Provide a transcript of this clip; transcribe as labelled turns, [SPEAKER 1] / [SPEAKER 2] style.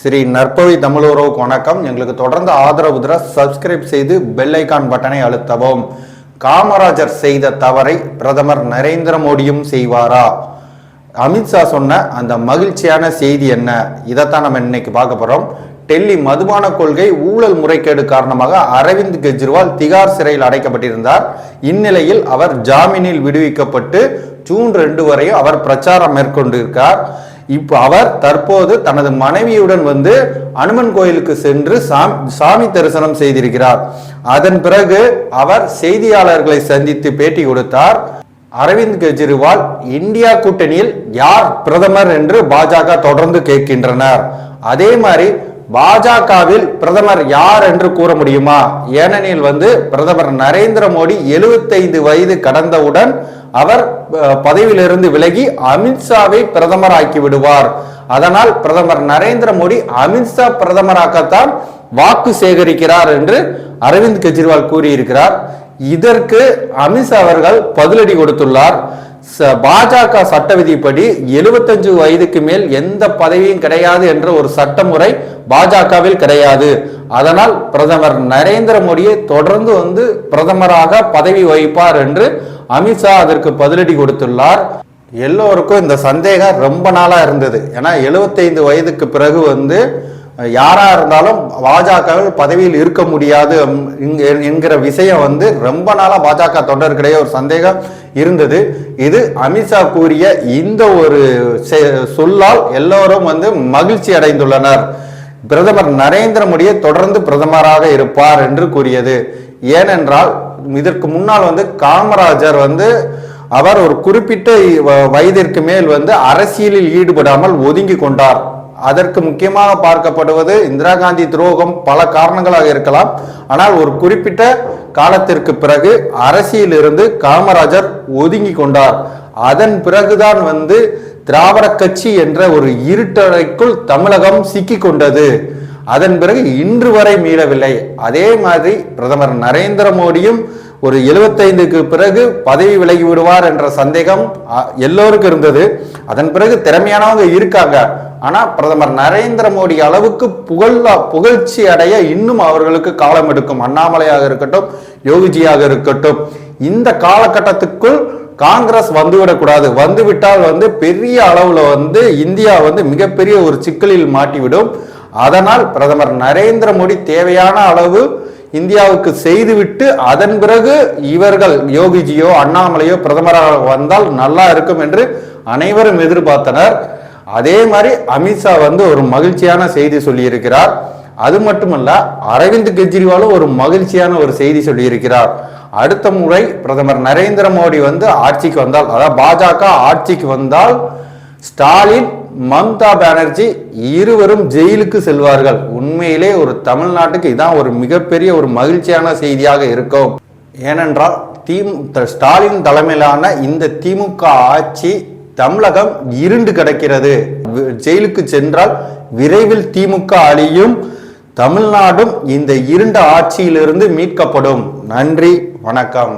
[SPEAKER 1] ஸ்ரீ நற்பவி தமிழுறவுக்கு வணக்கம். எங்களுக்கு தொடர்ந்து ஆதரவு தர சப்ஸ்கிரைப் செய்து பெல் ஐக்கான் பட்டனை அழுத்தவும். காமராஜர் செய்த தவறை பிரதமர் நரேந்திர மோடியும் செய்வாரா? அமித்ஷா சொன்ன அந்த மகிழ்ச்சியான செய்தி என்ன? இதைத்தான் நம்ம இன்னைக்கு பார்க்க போறோம். டெல்லி மதுபான கொள்கை ஊழல் முறைகேடு காரணமாக அரவிந்த் கெஜ்ரிவால் திகார் சிறையில் அடைக்கப்பட்டிருந்தார். இந்நிலையில் அவர் ஜாமீனில் விடுவிக்கப்பட்டு ஜூன் ரெண்டு வரையும் அவர் பிரச்சாரம் மேற்கொண்டிருக்கார். இப்போ அவர் தற்போது தனது மனைவியுடன் வந்து அனுமன் கோயிலுக்கு சென்று சாமி சாமி தரிசனம் செய்திருக்கிறார். அதன் பிறகு அவர் செய்தியாளர்களை சந்தித்து பேட்டி கொடுத்தார். அரவிந்த் கெஜ்ரிவால் இந்தியா கூட்டணியில் யார் பிரதமர்? என்று பாஜக தொடர்ந்து கேட்கின்றனர். அதே மாதிரி பாஜகவில் பிரதமர் யார் என்று கூற முடியுமா? ஏனெனில் வந்து பிரதமர் நரேந்திர மோடி 75 வயது கடந்தவுடன் அவர் பதவியிலிருந்து விலகி அமித்ஷாவை பிரதமர் ஆக்கி விடுவார். அதனால் பிரதமர் நரேந்திர மோடி அமித்ஷா பிரதமராக்கத்தான் வாக்கு சேகரிக்கிறார் என்று அரவிந்த் கெஜ்ரிவால் கூறியிருக்கிறார். இதற்கு அமித்ஷா அவர்கள் பதிலடி கொடுத்துள்ளார். பாஜக சட்ட விதிப்படி 75 வயதுக்கு மேல் எந்த பதவியும் கிடையாது என்ற ஒரு சட்டமுறை பாஜகவில் கிடையாது. அதனால் பிரதமர் நரேந்திர மோடியை தொடர்ந்து வந்து பிரதமராக பதவி வகிப்பார் என்று அமித்ஷா அதற்கு பதிலடி கொடுத்துள்ளார். எல்லோருக்கும் இந்த சந்தேகம் ரொம்ப நாளா இருந்தது. ஏன்னா 75 வயதுக்கு பிறகு வந்து யாராக இருந்தாலும் பாஜகவில் பதவியில் இருக்க முடியாது என்கிற விஷயம் வந்து ரொம்ப நாளாக பாஜக தொண்டர்களிடையே ஒரு சந்தேகம் இருந்தது. இது அமித்ஷா கூறிய இந்த ஒரு செ- சொல்லால் எல்லோரும் வந்து மகிழ்ச்சி அடைந்துள்ளனர். பிரதமர் நரேந்திர மோடியை தொடர்ந்து பிரதமராக இருப்பார் என்று கூறியது. ஏனென்றால் இதற்கு முன்னால் வந்து காமராஜர் வந்து அவர் ஒரு குறிப்பிட்ட வயதிற்கு மேல் வந்து அரசியலில் ஈடுபடாமல் ஒதுங்கி கொண்டார். அதற்கு முக்கியமாக பார்க்கப்படுவது இந்திரா காந்தி துரோகம் பல காரணங்களாக இருக்கலாம். ஆனால் ஒரு குறிப்பிட்ட காலத்திற்கு பிறகு அரசியலிருந்து காமராஜர் ஒதுங்கி கொண்டார். அதன் பிறகுதான் வந்து திராவிட கட்சி என்ற ஒரு இருட்டறைக்குள் தமிழகம் சிக்கி கொண்டது. அதன் பிறகு இன்று வரை மீளவில்லை. அதே மாதிரி பிரதமர் நரேந்திர மோடியும் ஒரு 75க்கு பிறகு பதவி விலகி விடுவார் என்ற சந்தேகம் அ, எல்லோருக்கும் இருந்தது. அதன் பிறகு திறமையானவங்க இருக்காங்க. ஆனால் பிரதமர் நரேந்திர மோடி அளவுக்கு புகழ் புகழ்ச்சி அடைய இன்னும் அவர்களுக்கு காலம் எடுக்கும். அண்ணாமலையாக இருக்கட்டும் யோகிஜியாக இருக்கட்டும் இந்த காலகட்டத்துக்குள் காங்கிரஸ் வந்துவிடக்கூடாது. வந்துவிட்டால் வந்து பெரிய அளவில் வந்து இந்தியா வந்து மிகப்பெரிய ஒரு சிக்கலில் மாட்டிவிடும். அதனால் பிரதமர் நரேந்திர மோடி தேவையான அளவு இந்தியாவுக்கு செய்துவிட்டு அதன் பிறகு இவர்கள் யோகிஜியோ அண்ணாமலையோ பிரதமராக வந்தால் நல்லா இருக்கும் என்று அனைவரும் எதிர்பார்த்தனர். அதே மாதிரி அமித்ஷா வந்து ஒரு மகிழ்ச்சியான செய்தி சொல்லியிருக்கிறார். அது மட்டுமல்ல அரவிந்த் கெஜ்ரிவாலும் ஒரு மகிழ்ச்சியான ஒரு செய்தி சொல்லியிருக்கிறார். அடுத்த முறை பிரதமர் நரேந்திர மோடி வந்து ஆட்சிக்கு வந்தால் அதாவது பாஜக ஆட்சிக்கு வந்தால் ஸ்டாலின் மம்தா பானர்ஜி இருவரும் ஜெயிலுக்கு செல்வார்கள். உண்மையிலே ஒரு தமிழ்நாட்டுக்கு இதான் ஒரு மிகப்பெரிய ஒரு மகிழ்ச்சியான செய்தியாக இருக்கும். ஏனென்றால் திமு த- ஸ்டாலின் தலைமையிலான இந்த திமுக ஆட்சி தமிழகம் இருண்டு கிடக்கிறது. ஜெயிலுக்கு சென்றால் விரைவில் திமுக அழியும் தமிழ்நாடும் இந்த இருண்ட ஆட்சியிலிருந்து மீட்கப்படும். நன்றி வணக்கம்.